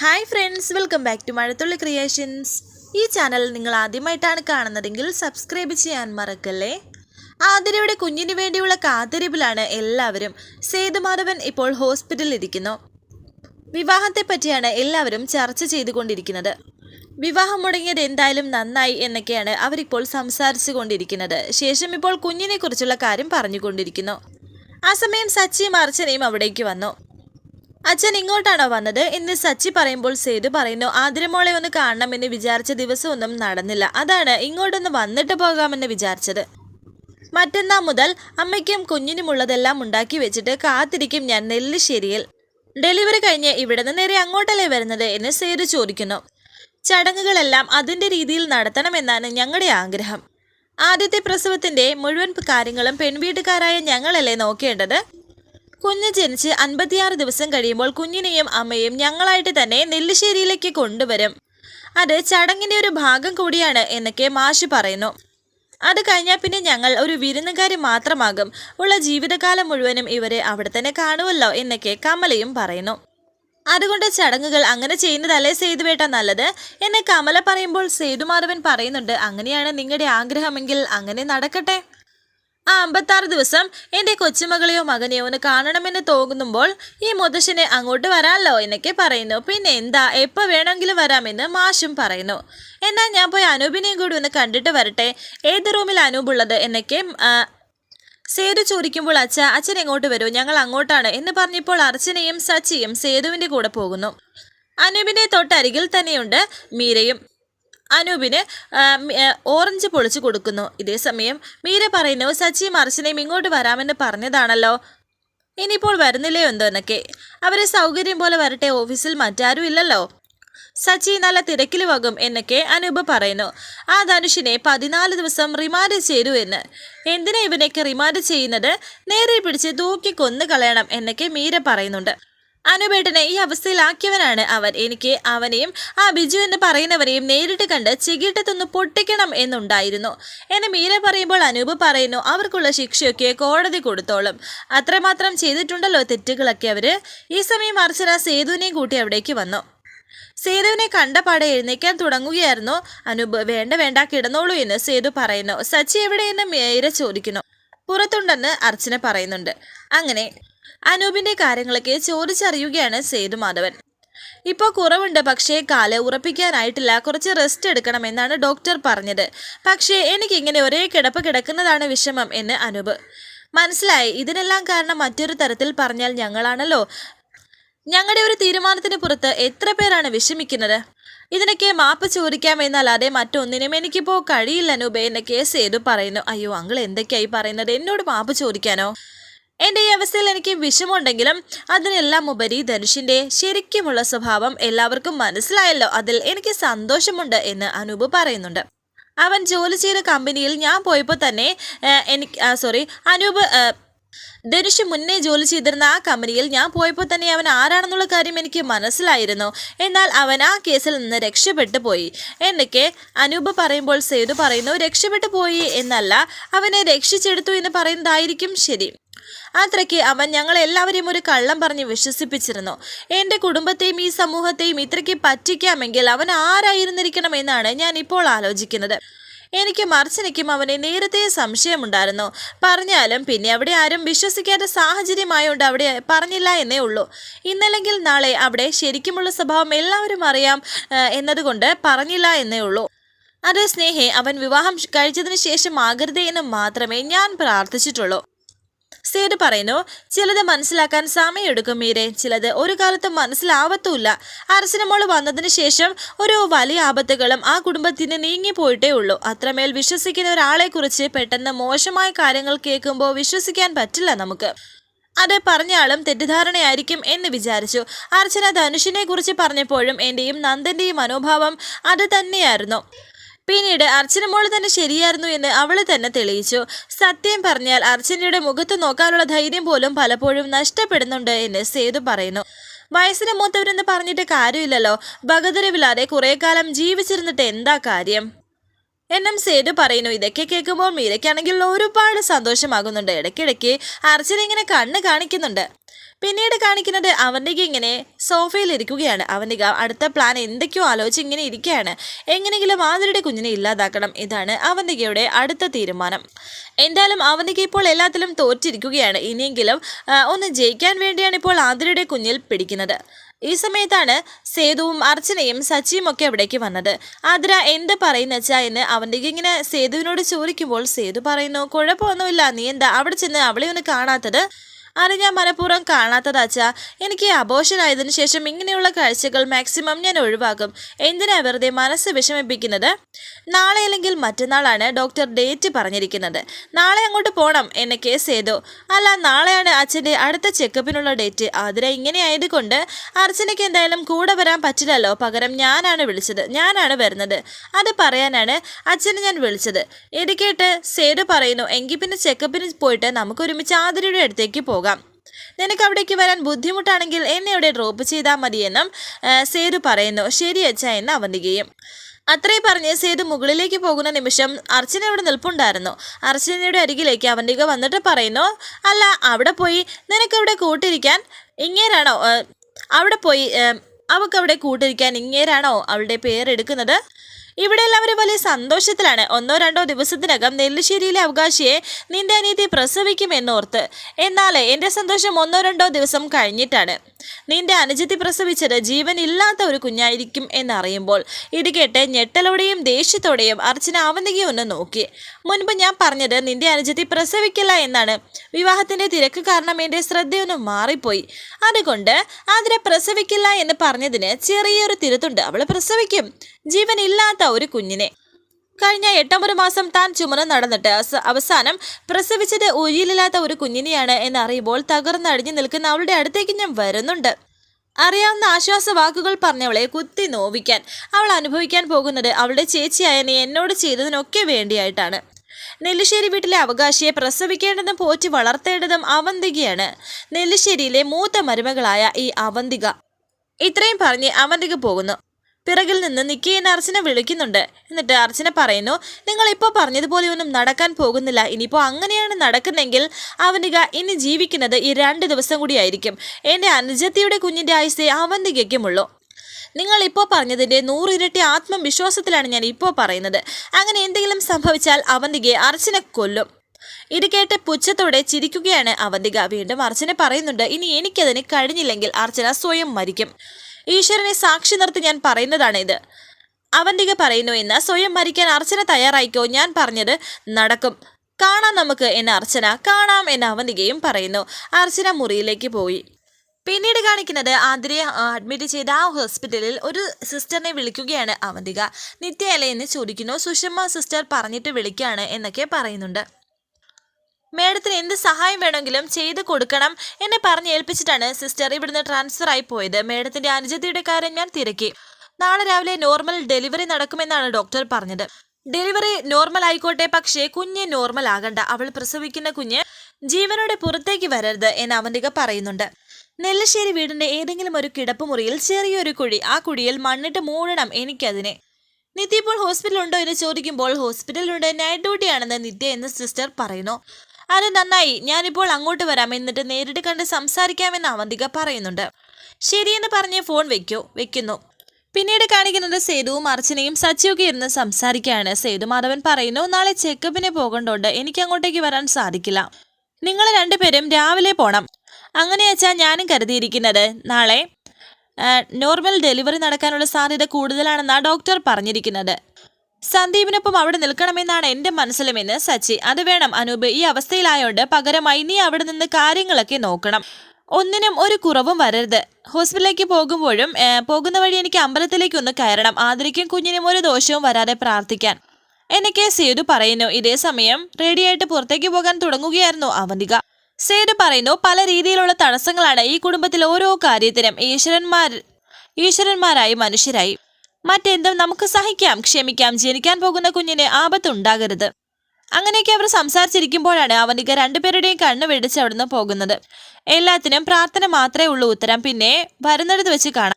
Hi friends welcome back to Mazhathulli creations ഈ channel നിങ്ങൾ ആദ്യമായിട്ടാണ് കാണുന്നതെങ്കിൽ സബ്സ്ക്രൈബ് ചെയ്യാൻ മറക്കല്ലേ? ആതിരയുടെ കുഞ്ഞിന് വേണ്ടിയുള്ള കാത്തിരിപ്പിലാണ് എല്ലാവരും. സേതുമാധവൻ ഇപ്പോൾ ഹോസ്പിറ്റലിൽ ഇരിക്കുന്നു. വിവാഹത്തെ പറ്റിയാണ് എല്ലാവരും ചർച്ച ചെയ്തുകൊണ്ടിരിക്കുന്നത്. വിവാഹം മുടങ്ങിയത് എന്തായാലും നന്നായി എന്നൊക്കെയാണ് അവരിപ്പോൾ സംസാരിച്ചു കൊണ്ടിരിക്കുന്നത് ശേഷം ഇപ്പോൾ കുഞ്ഞിനെക്കുറിച്ചുള്ള കാര്യം പറഞ്ഞുകൊണ്ടിരിക്കുന്നു. ആ സമയം സച്ചിയും അർച്ചനയും അവിടേക്ക് വന്നു. അച്ഛൻ ഇങ്ങോട്ടാണോ വന്നത് എന്ന് സച്ചി പറയുമ്പോൾ സേതു പറയുന്നു ആതിരമോളെ ഒന്ന് കാണണമെന്ന് വിചാരിച്ച ദിവസമൊന്നും നടന്നില്ല. അതാണ് ഇങ്ങോട്ടൊന്ന് വന്നിട്ട് പോകാമെന്ന് വിചാരിച്ചത്. മറ്റന്നാൾ മുതൽ അമ്മയ്ക്കും കുഞ്ഞിനുമുള്ളതെല്ലാം ഉണ്ടാക്കി വെച്ചിട്ട് കാത്തിരിക്കും ഞാൻ നെല്ലിശ്ശേരിയിൽ. ഡെലിവറി കഴിഞ്ഞ് ഇവിടെ നിന്ന് നേരെ അങ്ങോട്ടല്ലേ വരുന്നത് എന്ന് സേതു ചോദിക്കുന്നു. ചടങ്ങുകളെല്ലാം അതിന്റെ രീതിയിൽ നടത്തണമെന്നാണ് ഞങ്ങളുടെ ആഗ്രഹം. ആദ്യത്തെ പ്രസവത്തിന്റെ മുഴുവൻ കാര്യങ്ങളും പെൺവീട്ടുകാരായ ഞങ്ങളല്ലേ നോക്കേണ്ടത്? കുഞ്ഞ് ജനിച്ച് അൻപത്തിയാറ് ദിവസം കഴിയുമ്പോൾ കുഞ്ഞിനെയും അമ്മയും ഞങ്ങളായിട്ട് തന്നെ നെല്ലിശ്ശേരിയിലേക്ക് കൊണ്ടുവരും. അത് ചടങ്ങിന്റെ ഒരു ഭാഗം കൂടിയാണ് എന്നൊക്കെ മാഷ് പറയുന്നു. അത് കഴിഞ്ഞാൽ പിന്നെ ഞങ്ങൾ ഒരു വിരുന്നുകാരി മാത്രമാകും. ഉള്ള ജീവിതകാലം മുഴുവനും ഇവരെ അവിടെ തന്നെ കാണുമല്ലോ എന്നൊക്കെ കമലയും പറയുന്നു. അതുകൊണ്ട് ചടങ്ങുകൾ അങ്ങനെ ചെയ്യുന്നതല്ലേ സേതുവേട്ട നല്ലത്? എന്നെ കമല പറയുമ്പോൾ സേതുമാധവൻ പറയുന്നുണ്ട് അങ്ങനെയാണ് നിങ്ങളുടെ ആഗ്രഹമെങ്കിൽ അങ്ങനെ നടക്കട്ടെ. ആ അമ്പത്താറ് ദിവസം എന്റെ കൊച്ചുമകളെയോ മകനെയോ ഒന്ന് കാണണമെന്ന് തോന്നുമ്പോൾ ഈ മുത്തശ്ശനെ അങ്ങോട്ട് വരാമല്ലോ എന്നൊക്കെ പറയുന്നു. പിന്നെ എന്താ? എപ്പോൾ വേണമെങ്കിലും വരാമെന്ന് മാഷും പറയുന്നു. എന്നാൽ ഞാൻ പോയി അനൂപിനെയും കൂടി ഒന്ന് കണ്ടിട്ട് വരട്ടെ. ഏത് റൂമിൽ അനൂപുള്ളത് എന്നൊക്കെ ആ, സേതു ചോദിക്കുമ്പോൾ അച്ഛ അച്ഛൻ എങ്ങോട്ട് വരൂ? ഞങ്ങൾ അങ്ങോട്ടാണ് എന്ന് പറഞ്ഞപ്പോൾ അർച്ചനയും സച്ചിയും സേതുവിന്റെ കൂടെ പോകുന്നു. അനൂപിന്റെ തൊട്ടരികിൽ തന്നെയുണ്ട് മീരയും. അനൂപിന് ഓറഞ്ച് പൊളിച്ചു കൊടുക്കുന്നു. ഇതേ സമയം മീര പറയുന്നു സച്ചി അർച്ചനയും ഇങ്ങോട്ട് വരാമെന്ന് പറഞ്ഞതാണല്ലോ. ഇനിയിപ്പോൾ വരുന്നില്ലേ എന്തോ എന്നൊക്കെ. അവരെ സൗകര്യം പോലെ വരട്ടെ ഓഫീസിൽ മറ്റാരും ഇല്ലല്ലോ. സച്ചി നല്ല തിരക്കിൽ വകും എന്നൊക്കെ അനൂപ് പറയുന്നു. ആ ധനുഷിനെ പതിനാല് ദിവസം റിമാൻഡ് ചെയ്തു എന്ന്. എന്തിനാ ഇവനൊക്കെ റിമാൻഡ് ചെയ്യുന്നത്? നേരെ പിടിച്ച് തൂക്കി കൊന്നു കളയണം എന്നൊക്കെ മീര പറയുന്നുണ്ട്. അനുപേട്ടനെ ഈ അവസ്ഥയിലാക്കിയവനാണ് അവൻ. എനിക്ക് അവനെയും ആ ബിജു എന്ന് പറയുന്നവരെയും നേരിട്ട് കണ്ട് ചികിട്ടത്തൊന്ന് പൊട്ടിക്കണം എന്നുണ്ടായിരുന്നു. എന്നെ മീര പറയുമ്പോൾ അനൂപ് പറയുന്നു അവർക്കുള്ള ശിക്ഷയൊക്കെ കോടതി കൊടുത്തോളും. അത്രമാത്രം ചെയ്തിട്ടുണ്ടല്ലോ തെറ്റുകളൊക്കെ അവർ. ഈ സമയം അർച്ചന സേതുവിനെയും കൂട്ടി അവിടേക്ക് വന്നു. സേതുവിനെ കണ്ടപാടെ എഴുന്നേക്കാൻ തുടങ്ങുകയായിരുന്നു. അനൂപ് വേണ്ട വേണ്ട കിടന്നോളൂ എന്ന് സേതു പറയുന്നു. സച്ചി എവിടെയെന്ന് മീര ചോദിക്കുന്നു. പുറത്തുണ്ടെന്ന് അർച്ചന പറയുന്നുണ്ട്. അങ്ങനെ അനൂപിന്റെ കാര്യങ്ങളൊക്കെ ചോദിച്ചറിയുകയാണ് സേതു മാധവൻ. ഇപ്പോൾ കുറവുണ്ട് പക്ഷേ കാൽ ഉറപ്പിക്കാനായിട്ടില്ല. കുറച്ച് റെസ്റ്റ് എടുക്കണമെന്നാണ് ഡോക്ടർ പറഞ്ഞത്. പക്ഷേ എനിക്കിങ്ങനെ ഒരേ കിടപ്പ് കിടക്കുന്നതാണ് വിഷമം എന്ന് അനൂപ്. മനസ്സിലായി ഇതിനെല്ലാം കാരണം മറ്റൊരു തരത്തിൽ പറഞ്ഞാൽ ഞങ്ങളാണല്ലോ. ഞങ്ങളുടെ ഒരു തീരുമാനത്തിന് പുറത്ത് എത്ര പേരാണ് വിഷമിക്കുന്നത്? ഇതിനൊക്കെ മാപ്പ് ചോദിക്കാമെന്നല്ലാതെ മറ്റൊന്നിനും എനിക്കിപ്പോൾ കഴിയില്ല നൂബേ എന്നെ കേസ് ചെയ്തു പറയുന്നു? അയ്യോ അങ്കിൾ എന്തൊക്കെയായി പറയുന്നത്? എന്നോട് മാപ്പ് ചോദിക്കാനോ? എന്റെ ഈ അവസ്ഥയിൽ എനിക്ക് വിഷമമുണ്ടെങ്കിലും അതിനെല്ലാം ഉപരി ധനുഷിന്റെ ശരിക്കുമുള്ള സ്വഭാവം എല്ലാവർക്കും മനസ്സിലായല്ലോ. അതിൽ എനിക്ക് സന്തോഷമുണ്ട് എന്ന് അനൂപ് പറയുന്നുണ്ട്. അവൻ ജോലി ചെയ്ത കമ്പനിയിൽ ഞാൻ പോയപ്പോൾ തന്നെ എനിക്ക് സോറി അനൂപ് ധനുഷ് മുന്നേ ജോലി ചെയ്തിരുന്ന ആ കമ്പനിയിൽ ഞാൻ പോയപ്പോൾ തന്നെ അവൻ ആരാണെന്നുള്ള കാര്യം എനിക്ക് മനസ്സിലായിരുന്നു. എന്നാൽ അവൻ ആ കേസിൽ നിന്ന് രക്ഷപ്പെട്ടു പോയി. എന്നൊക്കെ അനൂപ് പറയുമ്പോൾ സേതു പറയുന്നു രക്ഷപ്പെട്ടു പോയി എന്നല്ല അവനെ രക്ഷിച്ചെടുത്തു എന്ന് പറയുന്നതായിരിക്കും ശരി. അത്രയ്ക്ക് അവൻ ഞങ്ങളെല്ലാവരെയും ഒരു കള്ളം പറഞ്ഞ് വിശ്വസിപ്പിച്ചിരുന്നു. എന്റെ കുടുംബത്തെയും ഈ സമൂഹത്തെയും ഇത്രയ്ക്ക് പറ്റിക്കാമെങ്കിൽ അവൻ ആരായിരുന്നിരിക്കണം എന്നാണ് ഞാൻ ഇപ്പോൾ ആലോചിക്കുന്നത്. എനിക്ക് മറിച്ചനിക്കും അവനെ നേരത്തെ സംശയമുണ്ടായിരുന്നു. പറഞ്ഞാലും പിന്നെ അവിടെ ആരും വിശ്വസിക്കാത്ത സാഹചര്യമായോണ്ട് അവിടെ പറഞ്ഞില്ല എന്നേ ഉള്ളൂ. ഇന്നല്ലെങ്കിൽ നാളെ അവിടെ ശരിക്കുമുള്ള സ്വഭാവം എല്ലാവരും അറിയാം എന്നതുകൊണ്ട് പറഞ്ഞില്ല എന്നേ ഉള്ളൂ. അത് സ്നേഹെ അവൻ വിവാഹം കഴിച്ചതിന് ശേഷം ആകരുതേ എന്ന് മാത്രമേ ഞാൻ പ്രാർത്ഥിച്ചിട്ടുള്ളൂ. സേഡ് പറയുന്നു ചിലത് മനസ്സിലാക്കാൻ സമയമെടുക്കും മീരെ. ചിലത് ഒരു കാലത്തും മനസ്സിലാവത്തുമില്ല അർച്ചനമോൾ വന്നതിന് ശേഷം ഒരു വലിയ ആപത്തുകളും ആ കുടുംബത്തിന് നീങ്ങിപ്പോയിട്ടേ ഉള്ളൂ. അത്രമേൽ വിശ്വസിക്കുന്ന ഒരാളെ കുറിച്ച് പെട്ടെന്ന് മോശമായ കാര്യങ്ങൾ കേൾക്കുമ്പോൾ വിശ്വസിക്കാൻ പറ്റില്ല നമുക്ക്. അത് പറഞ്ഞാലും തെറ്റിദ്ധാരണയായിരിക്കും എന്ന് വിചാരിച്ചു. അർച്ചന ധനുഷിനെ കുറിച്ച് പറഞ്ഞപ്പോഴും എന്റെയും നന്ദന്റെയും മനോഭാവം അത് തന്നെയായിരുന്നു. പിന്നീട് അർച്ചന മോൾ തന്നെ ശരിയായിരുന്നു എന്ന് അവൾ തന്നെ തെളിയിച്ചു. സത്യം പറഞ്ഞാൽ അർച്ചനയുടെ മുഖത്ത് നോക്കാനുള്ള ധൈര്യം പോലും പലപ്പോഴും നഷ്ടപ്പെടുന്നുണ്ട് എന്ന് സേതു പറയുന്നു. വയസ്സിന് മൂത്തവരെന്ന് പറഞ്ഞിട്ട് കാര്യമില്ലല്ലോ. ഭഗതരവില്ലാതെ കുറെ കാലം ജീവിച്ചിരുന്നിട്ട് എന്താ കാര്യം? എന്നും സേതു പറയുന്നു. ഇതൊക്കെ കേൾക്കുമ്പോൾ മീരയ്ക്കാണെങ്കിൽ ഒരുപാട് സന്തോഷമാകുന്നുണ്ട്. ഇടയ്ക്കിടയ്ക്ക് അർച്ചന ഇങ്ങനെ കണ്ണ് കാണിക്കുന്നുണ്ട്. പിന്നീട് കാണിക്കുന്നത് അവന്തിക ഇങ്ങനെ സോഫയിൽ ഇരിക്കുകയാണ്. അവന്തിക അടുത്ത പ്ലാൻ എന്തൊക്കെയോ ആലോചിച്ച് ഇങ്ങനെ ഇരിക്കുകയാണ്. എങ്ങനെയെങ്കിലും ആതിരയുടെ കുഞ്ഞിനെ ഇല്ലാതാക്കണം. ഇതാണ് അവന്തികയുടെ അടുത്ത തീരുമാനം. എന്തായാലും അവന്തിക ഇപ്പോൾ എല്ലാത്തിലും തോറ്റിരിക്കുകയാണ്. ഇനിയെങ്കിലും ഒന്ന് ജയിക്കാൻ വേണ്ടിയാണ് ഇപ്പോൾ ആതിരയുടെ കുഞ്ഞിൽ പിടിക്കുന്നത്. ഈ സമയത്താണ് സേതുവും അർച്ചനയും സച്ചിയും ഒക്കെ അവിടേക്ക് വന്നത്. ആതിര എന്ത് പറയുന്ന പറയുന്നച്ചാ എന്ന് അവന്തിക ഇങ്ങനെ സേതുവിനോട് ചോദിക്കുമ്പോൾ സേതു പറയുന്നു കുഴപ്പമൊന്നുമില്ല. നീ എന്താ അവിടെ ചെന്ന് അവളെ ഒന്ന് കാണാത്തത്? അത് ഞാൻ മനഃപൂർവം കാണാത്തതാച്ചാ എനിക്ക് അബോഷനായതിനു ശേഷം ഇങ്ങനെയുള്ള കാഴ്ചകൾ മാക്സിമം ഞാൻ ഒഴിവാക്കും. എന്തിനാ വെറുതെ മനസ്സ് വിഷമിപ്പിക്കുന്നത്? നാളെ അല്ലെങ്കിൽ മറ്റന്നാളാണ് ഡോക്ടർ ഡേറ്റ് പറഞ്ഞിരിക്കുന്നത്. നാളെ അങ്ങോട്ട് പോകണം എന്നെ കേസ് ചെയ്തു. അല്ല നാളെയാണ് അച്ഛന്റെ അടുത്ത ചെക്കപ്പിനുള്ള ഡേറ്റ് അതിര ഇങ്ങനെ ആയതുകൊണ്ട് അർച്ചനയ്ക്ക് എന്തായാലും കൂടെ വരാൻ പറ്റില്ലല്ലോ. പകരം ഞാനാണ് വിളിച്ചത്. ഞാനാണ് വരുന്നത്. അത് പറയാനാണ് അച്ഛനെ ഞാൻ വിളിച്ചത്. ഇത് കേട്ട് സേതു പറയുന്നു എങ്കിൽ പിന്നെ ചെക്കപ്പിന് പോയിട്ട് നമുക്ക് ഒരുമിച്ച് ആതിരയുടെ അടുത്തേക്ക് പോകാം. നിനക്ക് അവിടേക്ക് വരാൻ ബുദ്ധിമുട്ടാണെങ്കിൽ എന്നെ ഇവിടെ ഡ്രോപ്പ് ചെയ്താൽ മതിയെന്നും സേതു പറയുന്നു. ശരി അച്ഛ എന്ന് അവന്തികയും. അത്രയും പറഞ്ഞ് സേതു മുകളിലേക്ക് പോകുന്ന നിമിഷം അർച്ചന അവിടെ നിൽപ്പുണ്ടായിരുന്നു. അർച്ചനയുടെ അരികിലേക്ക് അവന്തിക വന്നിട്ട് പറയുന്നു അല്ല അവിടെ പോയി. നിനക്കവിടെ കൂട്ടിരിക്കാൻ ഇങ്ങേരാണോ? അവിടെ പോയി. ആ, അവക്കവിടെ കൂട്ടിരിക്കാൻ ഇങ്ങേരാണോ അവളുടെ പേരെടുക്കുന്നത്? ഇവിടെ എല്ലാവരും വലിയ സന്തോഷത്തിലാണ്. ഒന്നോ രണ്ടോ ദിവസത്തിനകം നെല്ലിശ്ശേരിയിലെ അവകാശിയെ നിന്റെ അനീതി പ്രസവിക്കുമെന്നോർത്ത്. എന്നാൽ എന്റെ സന്തോഷം ഒന്നോ രണ്ടോ ദിവസം കഴിഞ്ഞിട്ടാണ്. നിന്റെ അനുജത്തി പ്രസവിച്ചത് ജീവൻ ഇല്ലാത്ത ഒരു കുഞ്ഞായിരിക്കും എന്നറിയുമ്പോൾ ഇത് ഞെട്ടലോടെയും ദേഷ്യത്തോടെയും അർച്ചന അവന്തികയെ ഒന്ന് നോക്കി. മുൻപ് ഞാൻ പറഞ്ഞത് നിന്റെ അനുജത്തി പ്രസവിക്കില്ല എന്നാണ്. വിവാഹത്തിന്റെ തിരക്ക് കാരണം എന്റെ ശ്രദ്ധയൊന്ന് മാറിപ്പോയി. അതുകൊണ്ട് അതിനെ പ്രസവിക്കില്ല എന്ന് പറഞ്ഞതിന് ചെറിയൊരു തിരുത്തുണ്ട്. അവൾ പ്രസവിക്കും. ജീവൻ ഇല്ലാത്ത ഒരു കുഞ്ഞിനെ. കഴിഞ്ഞ എട്ടൊമ്പത് മാസം താൻ ചുമന്ന് നടന്നിട്ട് അവസാനം പ്രസവിച്ചത് ഉയിലില്ലാത്ത ഒരു കുഞ്ഞിനെയാണ് എന്നറിയുമ്പോൾ തകർന്നടിഞ്ഞു നിൽക്കുന്ന അവളുടെ അടുത്തേക്ക് ഞാൻ വരുന്നുണ്ട്. അറിയാവുന്ന ആശ്വാസ വാക്കുകൾ പറഞ്ഞവളെ കുത്തി നോവിക്കാൻ. അവൾ അനുഭവിക്കാൻ പോകുന്നത് അവളുടെ ചേച്ചിയായ നീ എന്നോട് ചെയ്തതിനൊക്കെ വേണ്ടിയായിട്ടാണ്. നെല്ലിശ്ശേരി വീട്ടിലെ അവകാശിയെ പ്രസവിക്കേണ്ടതും പോറ്റി വളർത്തേണ്ടതും അവന്തികയാണ്. നെല്ലിശ്ശേരിയിലെ മൂത്ത മരുമകളായ ഈ അവന്തിക. ഇത്രയും പറഞ്ഞ് അവന്തിക പോകുന്നു. പിറകിൽ നിന്ന് നിക്കി എന്ന അർച്ചന വിളിക്കുന്നുണ്ട്. എന്നിട്ട് അർച്ചന പറയുന്നു നിങ്ങൾ ഇപ്പോൾ പറഞ്ഞതുപോലെ ഒന്നും നടക്കാൻ പോകുന്നില്ല. ഇനിയിപ്പോൾ അങ്ങനെയാണ് നടക്കുന്നെങ്കിൽ അവനിക ഇനി ജീവിക്കുന്നത് ഈ രണ്ട് ദിവസം കൂടിയായിരിക്കും എന്റെ അനുജത്തിയുടെ കുഞ്ഞിന്റെ ആയുസേ അവന്തികയ്ക്കുമുള്ളൂ. നിങ്ങൾ ഇപ്പോൾ പറഞ്ഞതിന്റെ നൂറിരട്ടി ആത്മവിശ്വാസത്തിലാണ് ഞാൻ ഇപ്പോൾ പറയുന്നത്. അങ്ങനെ എന്തെങ്കിലും സംഭവിച്ചാൽ അവന്തികയെ അർച്ചന കൊല്ലും. ഇത് കേട്ട് പുച്ഛത്തോടെ ചിരിക്കുകയാണ് അവന്തിക. വീണ്ടും അർച്ചന പറയുന്നുണ്ട് ഇനി എനിക്കതിന് കഴിഞ്ഞില്ലെങ്കിൽ അർച്ചന സ്വയം മരിക്കും. ഈശ്വരനെ സാക്ഷി നിർത്തി ഞാൻ പറയുന്നതാണ് ഇത്. അവന്തിക പറയുന്നു എന്ന് സ്വയം മരിക്കാൻ അർച്ചന തയ്യാറായിക്കോ? ഞാൻ പറഞ്ഞത് നടക്കും. കാണാം നമുക്ക് എന്ന അർച്ചന. കാണാം എന്ന് അവന്തികയും പറയുന്നു. അർച്ചന മുറിയിലേക്ക് പോയി. പിന്നീട് കാണിക്കുന്നത് ആതിരയെ അഡ്മിറ്റ് ചെയ്ത ആ ഹോസ്പിറ്റലിൽ ഒരു സിസ്റ്ററിനെ വിളിക്കുകയാണ് അവന്തിക. നിത്യയല്ലേ എന്ന് ചോദിക്കുന്നു. സുഷമ സിസ്റ്റർ പറഞ്ഞിട്ട് വിളിക്കുകയാണ് എന്നൊക്കെ പറയുന്നുണ്ട്. മേഡത്തിന് എന്ത് സഹായം വേണമെങ്കിലും ചെയ്തു കൊടുക്കണം എന്നെ പറഞ്ഞ് ഏൽപ്പിച്ചിട്ടാണ് സിസ്റ്റർ ഇവിടുന്ന് ട്രാൻസ്ഫർ ആയി പോയത്. മേഡത്തിന്റെ അനുജത്തിയുടെ കാര്യം ഞാൻ തിരക്കി. നാളെ രാവിലെ നോർമൽ ഡെലിവറി നടക്കുമെന്നാണ് ഡോക്ടർ പറഞ്ഞത്. ഡെലിവറി നോർമൽ ആയിക്കോട്ടെ പക്ഷേ കുഞ്ഞ് നോർമൽ ആകണ്ട. അവൾ പ്രസവിക്കുന്ന കുഞ്ഞ് ജീവനോടെ പുറത്തേക്ക് വരരുത് എന്ന് അവന്തിക പറയുന്നുണ്ട്. നെല്ലശ്ശേരി വീടിന്റെ ഏതെങ്കിലും ഒരു കിടപ്പുമുറിയിൽ ചെറിയൊരു കുഴി ആ കുഴിയിൽ മണ്ണിട്ട് മൂടണം എനിക്കതിനെ. നിത്യ ഇപ്പോൾ ഹോസ്പിറ്റലുണ്ടോ എന്ന് ചോദിക്കുമ്പോൾ ഹോസ്പിറ്റലിലുണ്ട് നൈറ്റ് ഡ്യൂട്ടി ആണെന്ന് നിത്യ എന്ന് സിസ്റ്റർ പറയുന്നു. അത് നന്നായി. ഞാനിപ്പോൾ അങ്ങോട്ട് വരാം. എന്നിട്ട് നേരിട്ട് കണ്ട് സംസാരിക്കാമെന്ന് അവന്തിക പറയുന്നുണ്ട്. ശരിയെന്ന് പറഞ്ഞ് ഫോൺ വെക്കൂ. വെക്കുന്നു. പിന്നീട് കാണിക്കുന്നത് സേതുവും അർച്ചനയും സച്ചിയൊക്കെ ഇരുന്ന് സംസാരിക്കുകയാണ്. സേതു മാധവൻ പറയുന്നു നാളെ ചെക്കപ്പിന് പോകേണ്ടോണ്ട് എനിക്ക് അങ്ങോട്ടേക്ക് വരാൻ സാധിക്കില്ല. നിങ്ങൾ രണ്ടുപേരും രാവിലെ പോണം. അങ്ങനെ വെച്ചാൽ ഞാനും കരുതിയിരിക്കുന്നത്. നാളെ നോർമൽ ഡെലിവറി നടക്കാനുള്ള സാധ്യത കൂടുതലാണെന്നാണ് ഡോക്ടർ പറഞ്ഞിരിക്കുന്നത്. സന്ദീപിനൊപ്പം അവിടെ നിൽക്കണമെന്നാണ് എന്റെ മനസ്സിലുമെന്ന് സച്ചി. അത് വേണം അനൂപ് ഈ അവസ്ഥയിലായോണ്ട് പകരമായി നീ അവിടെ നിന്ന് കാര്യങ്ങളൊക്കെ നോക്കണം. ഒന്നിനും ഒരു കുറവും വരരുത്. ഹോസ്പിറ്റലിലേക്ക് പോകുമ്പോഴും പോകുന്ന വഴി എനിക്ക് അമ്പലത്തിലേക്ക് ഒന്ന് കയറണം. ആദരിക്കും കുഞ്ഞിനും ഒരു ദോഷവും വരാതെ പ്രാർത്ഥിക്കാൻ. എന്നൊക്കെ സേതു പറയുന്നു. ഇതേ സമയം റെഡിയായിട്ട് പുറത്തേക്ക് പോകാൻ തുടങ്ങുകയായിരുന്നു അവന്തിക. സേതു പറയുന്നു പല രീതിയിലുള്ള തടസ്സങ്ങളാണ് ഈ കുടുംബത്തിലെ ഓരോ കാര്യത്തിനും ഈശ്വരന്മാർ ഈശ്വരന്മാരായി മനുഷ്യരായി. മറ്റെന്തും നമുക്ക് സഹിക്കാം ക്ഷമിക്കാം ജനിക്കാൻ പോകുന്ന കുഞ്ഞിന് ആപത്തുണ്ടാകരുത്. അങ്ങനെയൊക്കെ അവർ സംസാരിച്ചിരിക്കുമ്പോഴാണ് അവനിക രണ്ടുപേരുടെയും കണ്ണു വെടിച്ച് അവിടുന്ന് പോകുന്നത്. എല്ലാത്തിനും പ്രാർത്ഥന മാത്രമേ ഉള്ളൂ ഉത്തരം പിന്നെ വരുന്നിടത്ത് വെച്ച് കാണാം.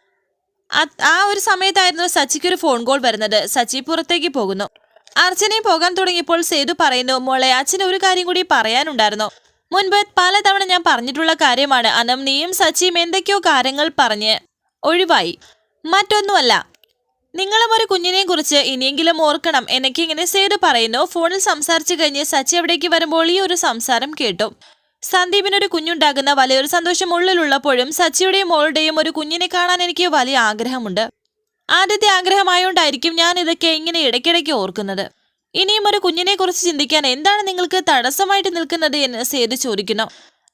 ആ- ഒരു സമയത്തായിരുന്നു സച്ചിക്ക് ഒരു ഫോൺ കോൾ വരുന്നത്. സച്ചി പുറത്തേക്ക് പോകുന്നു. അർച്ചനയും പോകാൻ തുടങ്ങിയപ്പോൾ സേതു പറയുന്നു മോളെ അച്ഛന് ഒരു കാര്യം കൂടി പറയാനുണ്ടായിരുന്നു. മുൻപ് പലതവണ ഞാൻ പറഞ്ഞിട്ടുള്ള കാര്യമാണ്. അനം നീയും സച്ചിയും എന്തൊക്കെയോ കാര്യങ്ങൾ പറഞ്ഞ് ഒഴിവായി. മറ്റൊന്നുമല്ല നിങ്ങളും ഒരു കുഞ്ഞിനെ കുറിച്ച് ഇനിയെങ്കിലും ഓർക്കണം എനിക്കിങ്ങനെ സേതു പറയുന്നു. ഫോണിൽ സംസാരിച്ചു കഴിഞ്ഞ് സച്ചി എവിടേക്ക് വരുമ്പോൾ ഈ ഒരു സംസാരം കേട്ടു. സന്ദീപിനൊരു കുഞ്ഞുണ്ടാകുന്ന വലിയൊരു സന്തോഷം ഉള്ളിലുള്ളപ്പോഴും സച്ചിയുടെയും മോളുടെയും ഒരു കുഞ്ഞിനെ കാണാൻ എനിക്ക് വലിയ ആഗ്രഹമുണ്ട്. ആദ്യത്തെ ആഗ്രഹമായോണ്ടായിരിക്കും ഞാൻ ഇതൊക്കെ ഇങ്ങനെ ഇടയ്ക്കിടയ്ക്ക് ഓർക്കുന്നത്. ഇനിയും ഒരു കുഞ്ഞിനെ കുറിച്ച് ചിന്തിക്കാൻ എന്താണ് നിങ്ങൾക്ക് തടസ്സമായിട്ട് നിൽക്കുന്നത് എന്ന് സേതു ചോദിക്കുന്നു.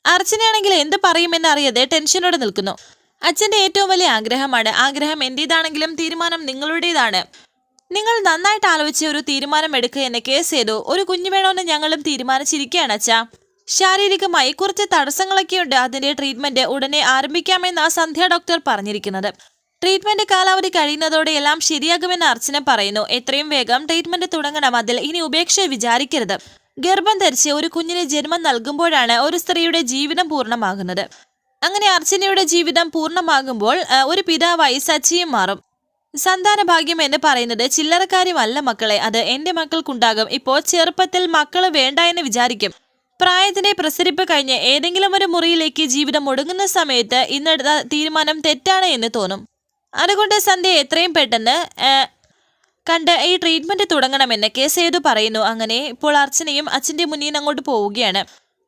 അർച്ചനയാണെങ്കിൽ എന്ത് പറയുമെന്ന് അറിയാതെ ടെൻഷനോടെ നിൽക്കുന്നു. അച്ഛന്റെ ഏറ്റവും വലിയ ആഗ്രഹമാണ്. ആഗ്രഹം എന്റേതാണെങ്കിലും തീരുമാനം നിങ്ങളുടേതാണ്. നിങ്ങൾ നന്നായിട്ട് ആലോചിച്ച് ഒരു തീരുമാനം എടുക്കുക എന്നെ കേസ് ചെയ്തു. ഒരു കുഞ്ഞു വേണമെന്ന് ഞങ്ങളും തീരുമാനിച്ചിരിക്കുകയാണ് അച്ഛാ. ശാരീരികമായി കുറച്ച് തടസ്സങ്ങളൊക്കെയുണ്ട്. അതിന്റെ ട്രീറ്റ്മെന്റ് ഉടനെ ആരംഭിക്കാമെന്ന് സന്ധ്യ ഡോക്ടർ പറഞ്ഞിരിക്കുന്നത്. ട്രീറ്റ്മെന്റ് കാലാവധി കഴിയുന്നതോടെ എല്ലാം ശരിയാകുമെന്ന് അർച്ചന പറയുന്നു. എത്രയും വേഗം ട്രീറ്റ്മെന്റ് തുടങ്ങണം. അതിൽ ഇനി ഉപേക്ഷ വിചാരിക്കരുത്. ഗർഭം ധരിച്ച് ഒരു കുഞ്ഞിന് ജന്മം നൽകുമ്പോഴാണ് ഒരു സ്ത്രീയുടെ ജീവിതം പൂർണമാകുന്നത്. അങ്ങനെ അർച്ചനയുടെ ജീവിതം പൂർണമാകുമ്പോൾ ഒരു പിതാവായി സച്ചിയും മാറും. സന്താന ഭാഗ്യം എന്ന് പറയുന്നത് ചില്ലറക്കാര്യമല്ല മക്കളെ. അത് എന്റെ മക്കൾക്കുണ്ടാകും. ഇപ്പോൾ ചെറുപ്പത്തിൽ മക്കൾ വേണ്ട എന്ന് വിചാരിക്കും. പ്രായത്തിന്റെ പ്രസരിപ്പ് കഴിഞ്ഞ് ഏതെങ്കിലും ഒരു മുറിയിലേക്ക് ജീവിതം ഒടുങ്ങുന്ന സമയത്ത് ഇന്നെടുത്ത തീരുമാനം തെറ്റാണ് എന്ന് തോന്നും. അതുകൊണ്ട് സന്ധ്യ എത്രയും പെട്ടെന്ന് കണ്ട് ഈ ട്രീറ്റ്മെന്റ് തുടങ്ങണമെന്ന് കെ സേതു പറയുന്നു. അങ്ങനെ ഇപ്പോൾ അർച്ചനയും അച്ഛന്റെ മുന്നിൽ അങ്ങോട്ട് പോവുകയാണ്.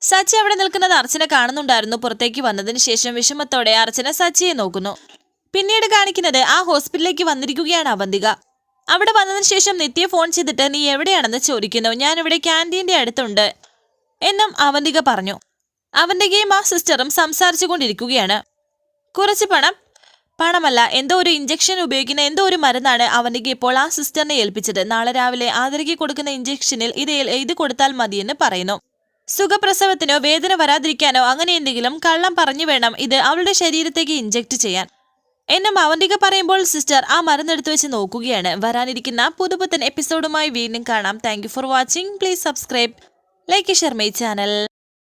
സച്ചി അവിടെ നിൽക്കുന്നത് അർച്ചന കാണുന്നുണ്ടായിരുന്നു. പുറത്തേക്ക് വന്നതിന് ശേഷം വിഷമത്തോടെ അർച്ചന സച്ചിയെ നോക്കുന്നു. പിന്നീട് കാണിക്കുന്നത് ആ ഹോസ്പിറ്റലിലേക്ക് വന്നിരിക്കുകയാണ് അവന്തിക. അവിടെ വന്നതിന് ശേഷം നിത്യ ഫോൺ ചെയ്തിട്ട് നീ എവിടെയാണെന്ന് ചോദിക്കുന്നു. ഞാൻ ഇവിടെ ക്യാന്റീന്റെ അടുത്തുണ്ട്. എന്നും അവന്തിക പറഞ്ഞു. അവന്തികയും ആ സിസ്റ്ററും സംസാരിച്ചു കൊണ്ടിരിക്കുകയാണ് കുറച്ച് പണം പണമല്ല എന്തോ ഒരു ഇഞ്ചക്ഷൻ ഉപയോഗിക്കുന്ന എന്തോ ഒരു മരുന്നാണ് അവന്തിക ഇപ്പോൾ ആ സിസ്റ്ററിനെ ഏൽപ്പിച്ചത്. നാളെ രാവിലെ ആദരയ്ക്ക് കൊടുക്കുന്ന ഇഞ്ചക്ഷനിൽ ഇത് ഇത് കൊടുത്താൽ മതിയെന്ന് പറയുന്നു. സുഖപ്രസവത്തിനോ വേദന വരാതിരിക്കാനോ അങ്ങനെ എന്തെങ്കിലും കള്ളം പറഞ്ഞു വേണം ഇത് അവളുടെ ശരീരത്തേക്ക് ഇഞ്ചക്ട് ചെയ്യാൻ. എന്നെ മവന്തിക പറയുമ്പോൾ സിസ്റ്റർ ആ മരുന്നെടുത്ത് വെച്ച് നോക്കുകയാണ്. വരാനിരിക്കുന്ന പുതുപുത്തൻ എപ്പിസോഡുമായി വീണ്ടും കാണാം. Thank for watching please subscribe like share my channel